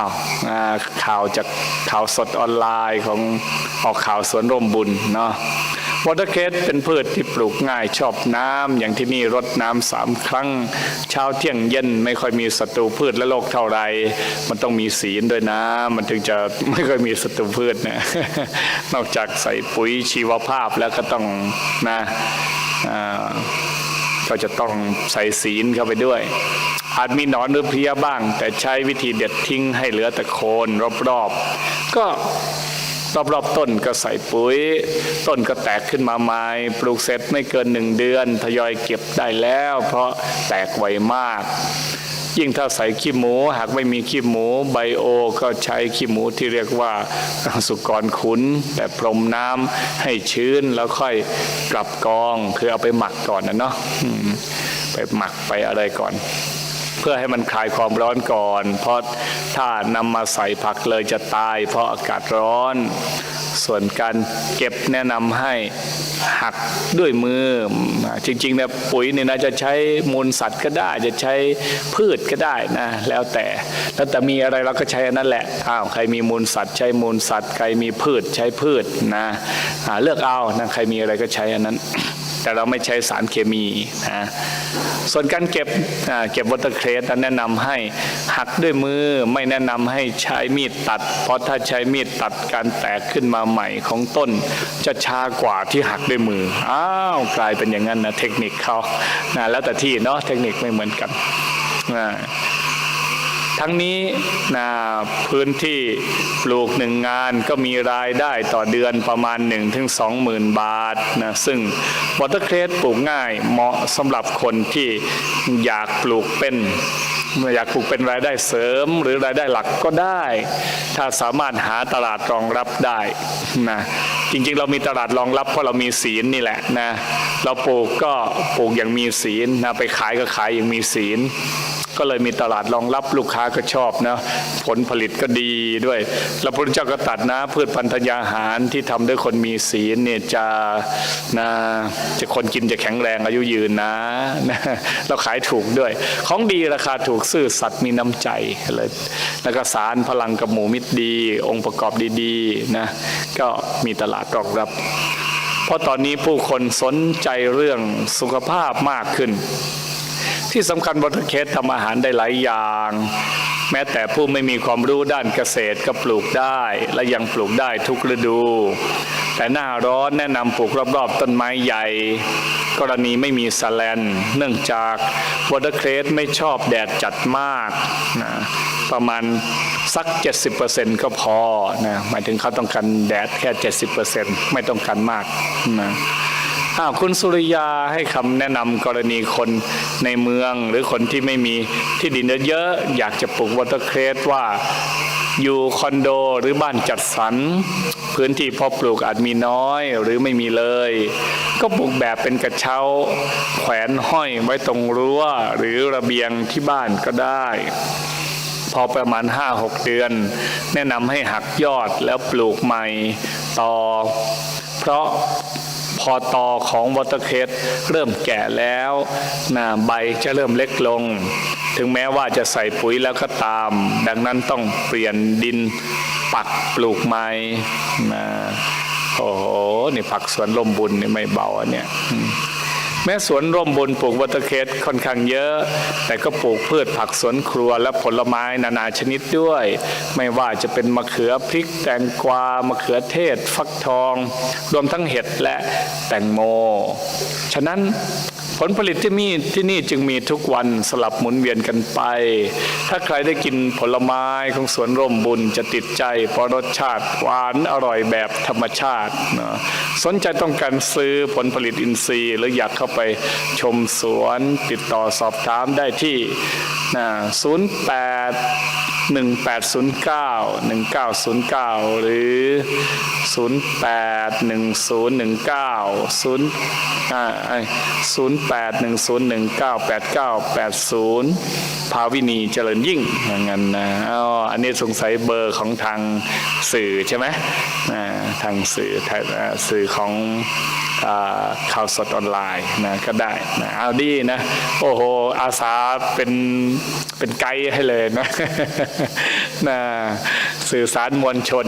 าวข่าวจากข่าวสดออนไลน์ของออกข่าวสวนร่มบุญเนาะวอเตอร์เคสเป็นพืชที่ปลูกง่ายชอบน้ำอย่างที่นี่รดน้ำสามครั้ง เช้าเที่ยงเย็นไม่ค่อยมีศัตรูพืชและโรคเท่าไหรมันต้องมีศีลด้วยนะ มันถึงจะไม่ค่อยมีศัตรูพืชนะนอกจากใส่ปุ๋ยชีวภาพแล้วก็ต้องนะก็จะต้องใส่ศีลเข้าไปด้วย อาจมีหนอนหรือเพลี้ยบ้าง แต่ใช้วิธีเด็ดทิ้งให้เหลือแต่โคนรอบๆ ก็รอบๆต้นก็ใส่ปุ๋ย ต้นก็แตกขึ้นมาใหม่ปลูกเสร็จไม่เกินหนึ่งเดือน ทยอยเก็บได้แล้ว เพราะแตกไวมาก ยิ่งถ้าใส่ขี้หมู หากไม่มีขี้หมูไบโอ ก็ใช้ขี้หมูที่เรียกว่าสุกรขุนแต่พรมน้ำให้ชื้นแล้วค่อยกลับกอง คือเอาไปหมักก่อนนะเนาะไปหมักไปอะไรก่อน เพื่อให้มันคลายความร้อนก่อน เพราะถ้านำมาใส่ผักเลยจะตาย เพราะอากาศร้อน ส่วนการเก็บแนะนำให้หักด้วยมือ จริงๆเนี่ยปุ๋ยเนี่ยนะจะใช้มูลสัตว์ก็ได้ จะใช้พืชก็ได้นะแล้วแต่แล้วแต่มีอะไรเราก็ใช้อันนั้นแหละอ้าวใครมีมูลสัตว์ ใช้มูลสัตว์ ใครมีพืชใช้พืชนะเลือกเอานะใครมีอะไรก็ใช้อันนั้นแต่เราไม่ใช้สารเคมีนะส่วนการเก็บเก็บวอเตอร์เครสแนะนำให้หักด้วยมือไม่แนะนำให้ใช้มีดตัด เพราะถ้าใช้มีดตัดการแตกขึ้นมาใหม่ของต้น จะช้ากว่าที่หักด้วยมือ อ้าวกลายเป็นอย่างนั้นนะเทคนิคเขานะแล้วแต่ที่เนาะเทคนิคไม่เหมือนกันนะทั้งนี้นะพื้นที่ปลูกหนึ่งงานก็มีรายได้ต่อเดือนประมาณ1นถึงสองหมื่นบาทนะซึ่งวอเตอร์เครสปลูกง่ายเหมาะสำหรับคนที่อยากปลูกเป็น อยากปลูกเป็นรายได้เสริมหรือรายได้หลักก็ได้ ถ้าสามารถหาตลาดรองรับได้นะจริงๆ เรามีตลาดรองรับเพราะเรามีศีลนี่แหละนะเราปลูกก็ปลูกอย่างมีศีลนะไปขายก็ขายอย่างมีศีล ก็เลยมีตลาดรองรับลูกค้าก็ชอบนะผลผลิตก็ดีด้วยแล้วพระเจ้าก็ตัดนะพืชพันธยาหารที่ทำด้วยคนมีศีลเนี่ยจะนะจะคนกินจะแข็งแรงอายุยืนนะนะเราขายถูกด้วย ของดีราคาถูกซื่อสัตย์มีน้ำใจเลยแล้วก็สารพลังกับหมูมิตรดี องค์ประกอบดีๆนะก็มีตลาดรองรับเพราะตอนนี้ผู้คนสนใจเรื่องสุขภาพมากขึ้น ที่สำคัญบอทเคสทำอาหารได้หลายอย่าง แม้แต่ผู้ไม่มีความรู้ด้านเกษตรก็ปลูกได้และยังปลูกได้ทุกฤดู แต่หน้าร้อนแนะนำปลูกรอบๆต้นไม้ใหญ่ กรณีไม่มีสแลน เนื่องจากวอเตอร์เคสไม่ชอบแดดจัดมากนะประมาณสัก 70%ก็พอนะหมายถึงเขาต้องการแดดแค่ 70%ไม่ต้องการมากนะ คุณสุริยาให้คำแนะนำกรณีคนในเมือง หรือคนที่ไม่มีที่ดินเยอะๆอยากจะปลูกวอเตอร์เครสว่าอยู่คอนโดหรือบ้านจัดสรรพื้นที่เพอปลูกอาจมีน้อยหรือไม่มีเลย ก็ปลูกแบบเป็นกระเช้า แขวนห้อยไว้ตรงรั้วหรือระเบียงที่บ้านก็ได้ พอประมาณ 5-6 เดือน แนะนำให้หักยอดแล้วปลูกใหม่ต่อ เพราะ พอตอของวอเตอร์เคสเริ่มแก่แล้วนะใบจะเริ่มเล็กลง ถึงแม้ว่าจะใส่ปุ๋ยแล้วก็ตาม ดังนั้นต้องเปลี่ยนดินปักปลูกใหม่นะโอ้โห นี่ผักสวนลมบุญนี่ไม่เบาอันเนี่ย แม้สวนร่มบุญปลูกวัตเคสค่อนข้างเยอะ แต่ก็ปลูกพืชผักสวนครัวและผลไม้นานาชนิดด้วย ไม่ว่าจะเป็นมะเขือพริกแตงกวามะเขือเทศ ฟักทอง รวมทั้งเห็ดและแตงโม ฉะนั้น ผลผลิตที่มีที่นี่จึงมีทุกวันสลับหมุนเวียนกันไป ถ้าใครได้กินผลไม้ของสวนร่มบุญจะติดใจเพราะรสชาติหวานอร่อยแบบธรรมชาตินะสนใจต้องการซื้อผลผลิตอินทรีย์ หรืออยากเข้าไปชมสวนติดต่อสอบถามได้ที่08 1809 1909 หรือ 08 1019 0อ่าไอ้08 1019 8980 ภาวินีเจริญยิ่งอย่างนั้นนะอ๋ออันนี้สงสัยเบอร์ของทางสื่อใช่ไหมอ่าทางสื่อทางสื่อของข่าวสดออนไลน์นะก็ได้นะเอาดีนะ โอ้โห อาสาเป็นเป็นไกด์ให้เลยนะนะสื่อสารมวลชน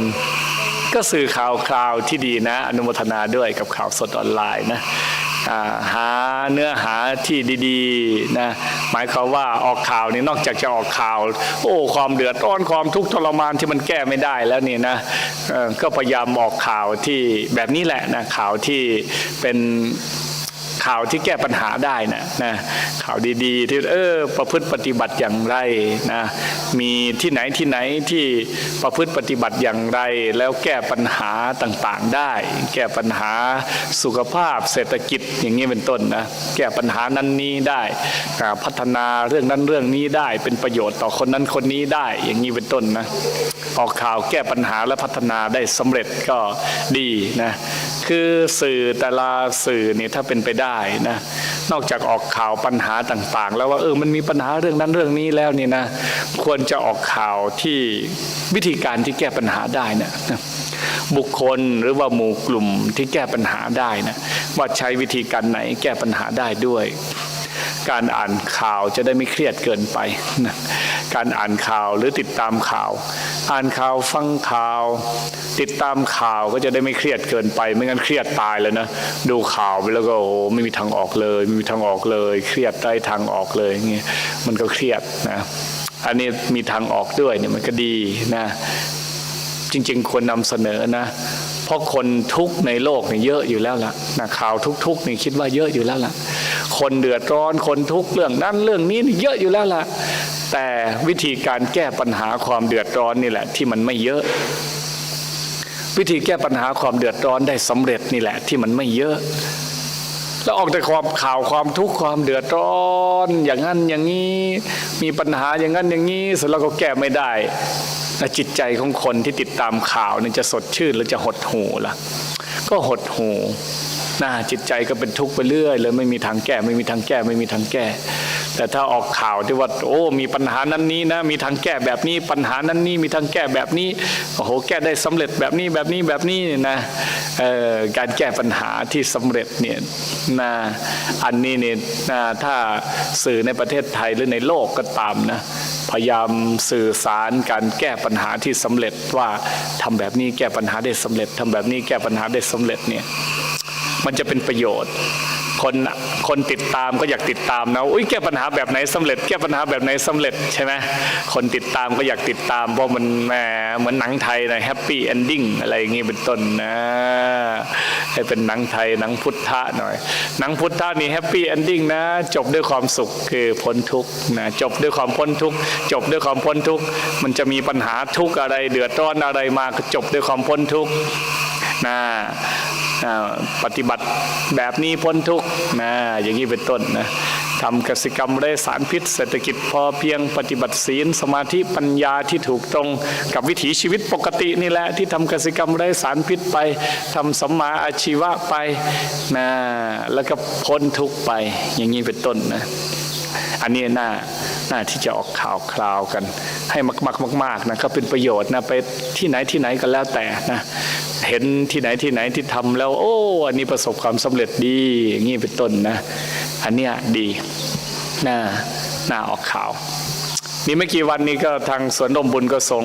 ก็สื่อข่าวคราวที่ดีนะ อนุโมทนาด้วยกับข่าวสดออนไลน์นะหาเนื้อหาที่ดีๆนะหมายความว่าออกข่าวนี่นอกจากจะออกข่าว โอ้ความเดือดร้อนความทุกข์ทรมานที่มันแก้ไม่ได้แล้วนี่นะก็พยายามออกข่าวที่แบบนี้แหละนะข่าวที่เป็น ข่าวที่แก้ปัญหาได้นะนะข่าวดีๆที่เออประพฤติปฏิบัติอย่างไรนะมีที่ไหนที่ไหนที่ประพฤติปฏิบัติอย่างไร แล้วแก้ปัญหาต่างๆได้ แก้ปัญหาสุขภาพเศรษฐกิจอย่างนี้เป็นต้นนะแก้ปัญหานั้นนี้ได้พัฒนาเรื่องนั้นเรื่องนี้ได้เป็นประโยชน์ต่อคนนั้นคนนี้ได้อย่างนี้เป็นต้นนะออกข่าวแก้ปัญหาและพัฒนาได้สำเร็จก็ดีนะ คือสื่อแต่ละสื่อเนี่ยถ้าเป็นไปได้นะนอกจากออกข่าวปัญหาต่างๆ แล้วว่าเออมันมีปัญหาเรื่องนั้นเรื่องนี้แล้วนี่นะควรจะออกข่าวที่วิธีการที่แก้ปัญหาได้นะบุคคลหรือว่าหมู่กลุ่มที่แก้ปัญหาได้นะว่าใช้วิธีการไหนแก้ปัญหาได้ด้วย การอ่านข่าวจะได้ไม่เครียดเกินไปนะ การอ่านข่าวหรือติดตามข่าว อ่านข่าวฟังข่าว ติดตามข่าวก็จะได้ไม่เครียดเกินไปไม่งั้นเครียดตายเลยนะ ดูข่าวไปแล้วก็โอ้ไม่มีทางออกเลยไม่มีทางออกเลย เครียดได้ทางออกเลยอย่างเงี้ยมันก็เครียดนะอันนี้มีทางออกด้วยเนี่ยมันก็ดีนะจริงๆควรนำเสนอนะ เพราะคนทุกข์ในโลกเนี่ยเยอะอยู่แล้วล่ะนะข่าวทุกๆนี่คิดว่าเยอะอยู่แล้วล่ะ คนเดือดร้อนคนทุกข์เรื่องนั้นเรื่องนี้นี่เยอะอยู่แล้วล่ะ แต่วิธีการแก้ปัญหาความเดือดร้อนนี่แหละ ที่มันไม่เยอะ วิธีแก้ปัญหาความเดือดร้อนได้สำเร็จนี่แหละ ที่มันไม่เยอะ แล้วออกแต่ความข่าวความทุกข์ความเดือดร้อน อย่างนั้นอย่างนี้มีปัญหาอย่างนั้นอย่างนี้เสร็จแล้วก็แก้ไม่ได้แล้วจิตใจของคนที่ติดตามข่าวนี่จะสดชื่นหรือจะหดหูล่ะ ก็หดหูนะจิตใจก็เป็นทุกข์ไปเรื่อยเลยไม่มีทางแก้ไม่มีทางแก้ไม่มีทางแก้ แต่ถ้าออกข่าวที่ว่าโอ้มีปัญหานั้นนี้นะมีทางแก้แบบนี้ปัญหานั้นนี้มีทางแก้แบบนี้โอ้โหแก้ได้สำเร็จแบบนี้แบบนี้แบบนี้นะการแก้ปัญหาที่สำเร็จเนี่ยนะอันนี้เนี่ยนะถ้าสื่อในประเทศไทยหรือในโลกก็ตามนะพยายามสื่อสารการแก้ปัญหาที่สำเร็จว่าทำแบบนี้แก้ปัญหาได้สำเร็จทำแบบนี้แก้ปัญหาได้สำเร็จเนี่ยมันจะเป็นประโยชน์ คนคนติดตามก็อยากติดตามนะอุ้ยแก้ปัญหาแบบไหนสำเร็จ แก้ปัญหาแบบไหนสำเร็จใช่ไหมคนติดตามก็อยากติดตามเพราะมันแหมเหมือนหนังไทยนะแฮปปี้เอนดิ้งอะไรอย่างงี้เป็นต้นนะให้เป็นหนังไทยหนังพุทธะหน่อย หนังพุทธะนี่แฮปปี้เอนดิ้งนะ จบด้วยความสุขคือพ้นทุกข์นะจบด้วยความพ้นทุกข์จบด้วยความพ้นทุกข์มันจะมีปัญหาทุกข์อะไรเดือดร้อนอะไรมาก็จบด้วยความพ้นทุกข์ นะอ่าปฏิบัติแบบนี้พ้นทุกนะอย่างนี้เป็นต้นนะทำกสิกรรมไร้สารพิษ เศรษฐกิจพอเพียงปฏิบัติศีล สมาธิปัญญาที่ถูกตรงกับวิถีชีวิตปกตินี่แหละ ที่ทำกสิกรรมไร้สารพิษไปทำสัมมาอาชีวะไปนะแล้วก็พ้นทุกไป อย่างนี้เป็นต้นนะอันนี้น่าน่าที่จะออกข่าวคราวกัน ให้มากๆมากๆนะก็เป็นประโยชน์นะไปที่ไหนที่ไหนก็แล้วแต่นะ เห็นที่ไหนที่ไหนที่ทำแล้ว โอ้ อันนี้ประสบความสำเร็จดีอย่างนี้เป็นต้นนะ อันเนี้ยดีหน่าหน่าออกข่าว นี่ไม่กี่วันนี้ก็ทางสวนนมบุญก็ส่ง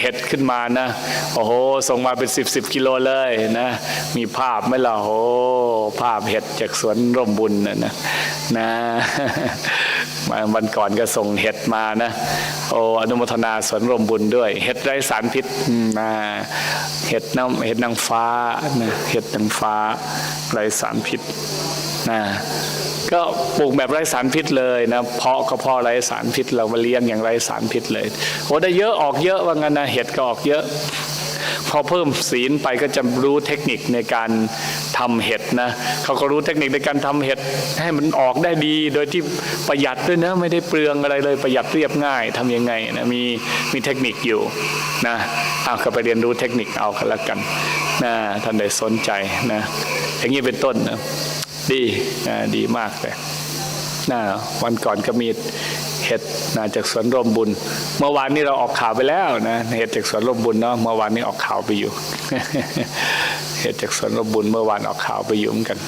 เห็ดขึ้นมานะ โอ้โห ส่งมาเป็นสิบสิบกิโลเลยนะ มีภาพไหมล่ะโอ้ภาพเห็ดจากสวนร่มบุญนะนะนะวันก่อนก็ส่งเห็ดมานะ โอ้อนุโมทนาสวนร่มบุญด้วย เห็ดไร้สารพิษนะเห็ดน้ำเห็ดนางฟ้านะเห็ดนางฟ้าไร้สารพิษนะ ก็ปลูกแบบไร้สารพิษเลยนะเพาะก็เพาะไร้สารพิษเรามาเลี้ยงอย่างไร้สารพิษเลยโอ้ได้เยอะออกเยอะว่างั้นนะเห็ดก็ออกเยอะ พอเพิ่มศีลไปก็จะรู้เทคนิคในการทำเห็ดนะเขาก็รู้เทคนิคในการทำเห็ดให้มันออกได้ดี โดยที่ประหยัดด้วยนะไม่ได้เปลืองอะไรเลยประหยัดเรียบง่ายทำยังไงนะมีมีเทคนิคอยู่นะเอาก็ไปเรียนรู้เทคนิคเอากันละกันนะท่านใดสนใจนะอย่างนี้เป็นต้นนะ ดีนะดีมากเลยนะวันก่อนก็มีเห็ดนะจากสวนร่มบุญ เมื่อวานนี้เราออกข่าวไปแล้วนะเห็ดจากสวนร่มบุญเนาะเมื่อวานนี้ออกข่าวไปอยู่ เห็ดจากสวนร่มบุญเมื่อวานออกข่าวไปอยู่เหมือนกัน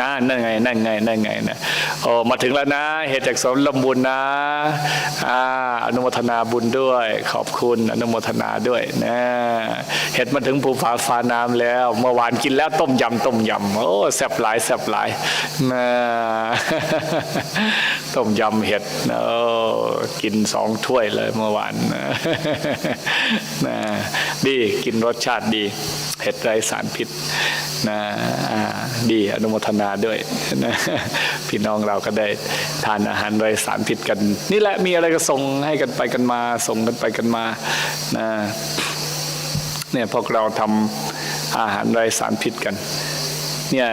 นะนั่นไงนั่นไงนั่นไงนะโอ้มาถึงแล้วนะ เหตุจากสมลำบุญนะอ่าอนุโมทนาบุญด้วย ขอบคุณอนุโมทนาด้วยนะเห็ดมาถึงภูผาฟ้าน้ำแล้ว เมื่อวานกินแล้วต้มยำต้มยำโอ้แซ่บหลายแซ่บหลายนะต้มยำเห็ดโอ้กินสองถ้วยเลยเมื่อวานนะนะดีกินรสชาติดีเห็ดไร้สารพิษ นะอ่าดีอนุโมทนาด้วยนะพี่น้องเราก็ได้ทานอาหารไรสารพิษกัน นี่แหละมีอะไรก็ส่งให้กันไปกันมา ส่งกันไปกันมานะเนี่ยพวกเราทำอาหารไรสารพิษกันเนี่ย